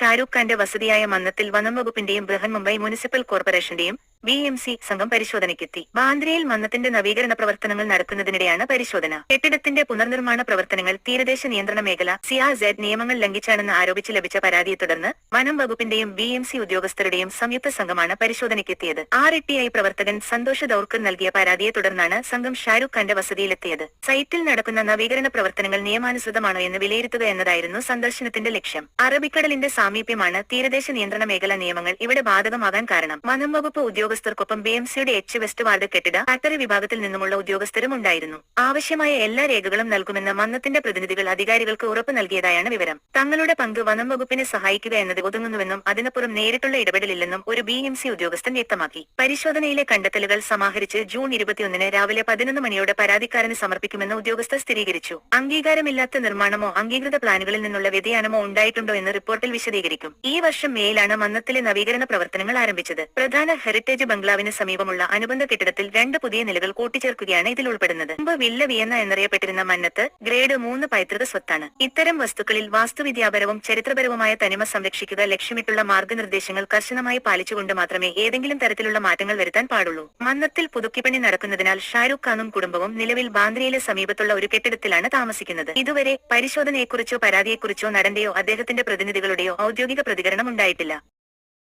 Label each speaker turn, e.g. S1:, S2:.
S1: ഷാരൂഖ് ഖാന്റെ വസതിയായ മന്നത്തിൽ വനം വകുപ്പിന്റെയും ബൃഹൻ മുംബൈ മുനിസിപ്പൽ കോർപ്പറേഷന്റെയും ബി എം സി സംഘം പരിശോധനയ്ക്കെത്തി. ബാന്ദ്രയിൽ മന്നത്തിന്റെ നവീകരണ പ്രവർത്തനങ്ങൾ നടത്തുന്നതിനിടെയാണ് പരിശോധന. കെട്ടിടത്തിന്റെ പുനർനിർമ്മാണ പ്രവർത്തനങ്ങൾ തീരദേശ നിയന്ത്രണ മേഖല സിആർ സെഡ് നിയമങ്ങൾ ലംഘിച്ചാണെന്ന് ആരോപിച്ച് ലഭിച്ച പരാതിയെ തുടർന്ന് വനം വകുപ്പിന്റെയും ബി എം സി ഉദ്യോഗസ്ഥരുടെയും സംയുക്ത സംഘമാണ് പരിശോധനയ്ക്കെത്തിയത്. ആർ ടി ഐ പ്രവർത്തകൻ സന്തോഷ് ദൌർക്കർ നൽകിയ പരാതിയെ തുടർന്നാണ് സംഘം ഷാരൂഖ് ഖാന്റെ വസതിയിലെത്തിയത്. സൈറ്റിൽ നടക്കുന്ന നവീകരണ പ്രവർത്തനങ്ങൾ നിയമാനുസൃതമാണോ എന്ന് വിലയിരുത്തുക എന്നതായിരുന്നു സന്ദർശനത്തിന്റെ ലക്ഷ്യം. അറബിക്കടലിന്റെ സാമീപ്യമാണ് തീരദേശ നിയന്ത്രണ മേഖല നിയമങ്ങൾ ഇവിടെ ബാധകമാകാൻ കാരണം. വനം വകുപ്പ് ഉദ്യോഗസ്ഥർക്കൊപ്പം ബി എം സിയുടെ എച്ച് വെസ്റ്റ് വാർഡ് കെട്ടിട ഫാക്ടറി വിഭാഗത്തിൽ നിന്നുമുള്ള ഉദ്യോഗസ്ഥരും ഉണ്ടായിരുന്നു. ആവശ്യമായ എല്ലാ രേഖകളും നൽകുമെന്ന് മന്നത്തിന്റെ പ്രതിനിധികൾ അധികാരികൾക്ക് ഉറപ്പ് നൽകിയതായാണ് വിവരം. തങ്ങളുടെ പങ്ക് വനം വകുപ്പിനെ സഹായിക്കുക എന്നത് ഒതുങ്ങുന്നുവെന്നും അതിനപ്പുറം നേരിട്ടുള്ള ഇടപെടലില്ലെന്നും ഒരു ബി എം സി ഉദ്യോഗസ്ഥൻ വ്യക്തമാക്കി. പരിശോധനയിലെ കണ്ടെത്തലുകൾ സമാഹരിച്ച് ജൂൺ ഇരുപത്തിയൊന്നിന് രാവിലെ പതിനൊന്ന് മണിയോടെ പരാതിക്കാരന് സമർപ്പിക്കുമെന്ന് ഉദ്യോഗസ്ഥർ സ്ഥിരീകരിച്ചു. അംഗീകാരമില്ലാത്ത നിർമ്മാണമോ അംഗീകൃത പ്ലാനുകളിൽ നിന്നുള്ള വ്യതിയാനമോ ഉണ്ടായിട്ടുണ്ടോ എന്ന് റിപ്പോർട്ടിൽ വിശദീകരിക്കും. ഈ വർഷം മേയിലാണ് മന്നത്തിലെ നവീകരണ പ്രവർത്തനങ്ങൾ ആരംഭിച്ചത്. പ്രധാന ഹെറിറ്റേജ് ബംഗ്ലാവിന് സമീപമുള്ള അനുബന്ധ കെട്ടിടത്തിൽ രണ്ട് പുതിയ നിലകൾ കൂട്ടിച്ചേർക്കുകയാണ് ഇതിൽ ഉൾപ്പെടുന്നത്. മുമ്പ് വില്ല വിയന്ന എന്നറിയപ്പെട്ടിരുന്ന മന്നത്ത് ഗ്രേഡ് മൂന്ന് പൈതൃക സ്വത്താണ്. ഇത്തരം വസ്തുക്കളിൽ വാസ്തുവിദ്യാപരവും ചരിത്രപരവുമായ തനിമ സംരക്ഷിക്കുക ലക്ഷ്യമിട്ടുള്ള മാർഗനിർദ്ദേശങ്ങൾ കർശനമായി പാലിച്ചുകൊണ്ട് മാത്രമേ ഏതെങ്കിലും തരത്തിലുള്ള മാറ്റങ്ങൾ വരുത്താൻ പാടുള്ളൂ. മന്നത്തിൽ പുതുക്കിപ്പണി നടക്കുന്നതിനാൽ ഷാരൂഖ് ഖാനും കുടുംബവും നിലവിൽ ബാന്ദ്രയിലെ സമീപത്തുള്ള ഒരു കെട്ടിടത്തിലാണ് താമസിക്കുന്നത്. ഇതുവരെ പരിശോധനയെക്കുറിച്ചോ പരാതിയെക്കുറിച്ചോ നടന്റെയോ അദ്ദേഹത്തിന്റെ പ്രതിനിധികളുടെയോ ഔദ്യോഗിക പ്രതികരണം ഉണ്ടായിട്ടില്ല.